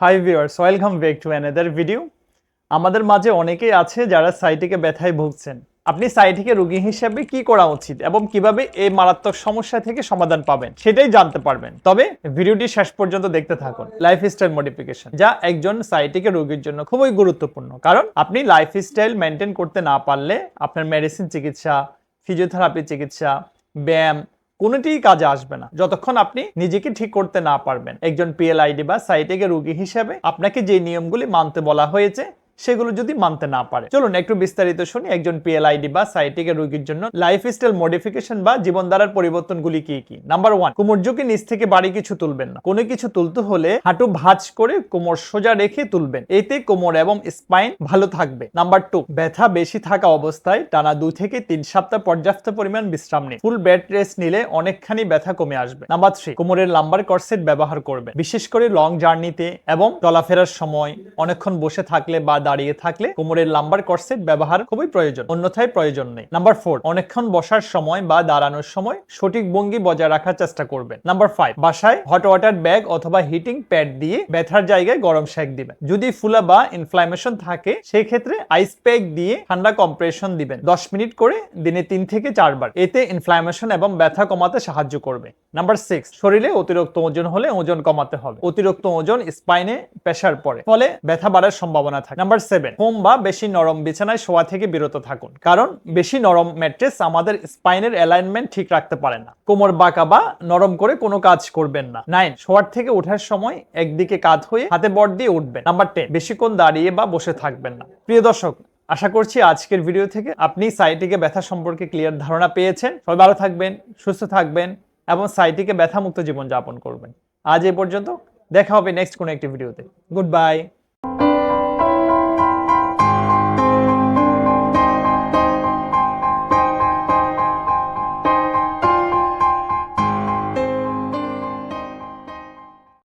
Hi viewers welcome back to another video আমাদের মাঝে অনেকেই আছে যারা সাইটিকে ব্যথায় ভুগছেন। আপনি সাইটিকে রোগী হিসেবে কি করা উচিত এবং কীভাবে এই মারাত্মক সমস্যা থেকে সমাধান পাবেন সেটাই জানতে পারবেন। তবে ভিডিওটি শেষ পর্যন্ত দেখতে থাকুন। লাইফস্টাইল মডিফিকেশন যা একজন সাইটিকে রোগীর জন্য খুবই গুরুত্বপূর্ণ। কারণ আপনি লাইফস্টাইল মেনটেন করতে না পারলে আপনার মেডিসিন চিকিৎসা ফিজিওথেরাপি চিকিৎসা, ব্যায়াম কোনোটিই কাজে আসবে না। যতক্ষণ আপনি নিজেকে ঠিক করতে না পারবেন। একজন পিএলআইডি বা সাইটেকে রোগী হিসেবে আপনাকে যে নিয়মগুলি মানতে বলা হয়েছে সেগুলো যদি মানতে না পারে। চলুন একটু বিস্তারিত শুনি একজন পিএলআইডি বা সাইটিকে রোগীর জন্য লাইফস্টাইল মডিফিকেশন বা জীবনধারার পরিবর্তনগুলি কি কি? নাম্বার ওয়ান কোমর ঝুঁকে নিচ থেকে বাড়ি কিছু তুলবেন না। কোনো কিছু তুলতে হলে হাঁটু ভাঁজ করে কোমর সোজা রেখে তুলবেন। এতে কোমর এবং স্পাইন ভালো থাকবে। নাম্বার টু ব্যথা বেশি থাকা অবস্থায় টানা দুই থেকে তিন সপ্তাহ পর্যাপ্ত পরিমাণ বিশ্রাম নিন। ফুল বেড রেস্ট নিলে অনেকখানি ব্যথা কমে আসবে। নাম্বার থ্রি কোমরের লাম্বার কর্সেট ব্যবহার করবেন। বিশেষ করে লং জার্নিতে এবং চলাফেরার সময় অনেকক্ষণ বসে থাকলে বা দাঁড়িয়ে থাকলে কোমরের লাম্বার কর্সেট ব্যবহার খুবই প্রয়োজন, অন্যথায় প্রয়োজন নেই। নাম্বার ফোর অনেকক্ষণ বসার সময় বা দাঁড়ানোর সময় সঠিক ভঙ্গি বজায় রাখার চেষ্টা করবেন। নাম্বার ফাইভ বাসায় হট ওয়াটার ব্যাগ অথবা হিটিং প্যাড দিয়ে ব্যথার জায়গায় গরম শেক দিবেন। যদি ফুলা বা ইনফ্লামেশন থাকে সেই ক্ষেত্রে আইস প্যাক দিয়ে ঠান্ডা কম্প্রেশন দিবেন। দশ মিনিট করে দিনে তিন থেকে চারবার। এতে ইনফ্লামেশন এবং ব্যথা কমাতে সাহায্য করবে। নাম্বার সিক্স শরীরে অতিরিক্ত ওজন হলে ওজন কমাতে হবে। অতিরিক্ত ওজন স্পাইনে প্রেশার পড়ে, ফলে ব্যথা বাড়ার সম্ভাবনা থাকে। নাম্বার সেভেন হোম বা বেশি নরম বিছানায় শোয়া থেকে বিরত থাকুন। কারণ বেশি নরম ম্যাট্রেস আমাদের স্পাইনের অ্যালাইনমেন্ট ঠিক রাখতে পারে না। কোমর বাঁকা বা নরম করে কোনো কাজ করবেন না। নাইন, শোয়ার থেকে ওঠার সময় একদিকে কাত হয়ে হাতে বট দিয়ে উঠবেন। নাম্বার টেন, বেশিক্ষণ দাঁড়িয়ে বা বসে থাকবেন না। প্রিয় দর্শক, আশা করছি আজকের ভিডিও থেকে আপনি সাইটিকে ব্যথা সম্পর্কে ক্লিয়ার ধারণা পেয়েছেন। সবাই ভালো থাকবেন, সুস্থ থাকবেন এবং সাইটিকে ব্যথামুক্ত জীবন যাপন করবেন। আজ এ পর্যন্ত দেখা হবে নেক্সট কোনো একটি ভিডিওতে। Good bye.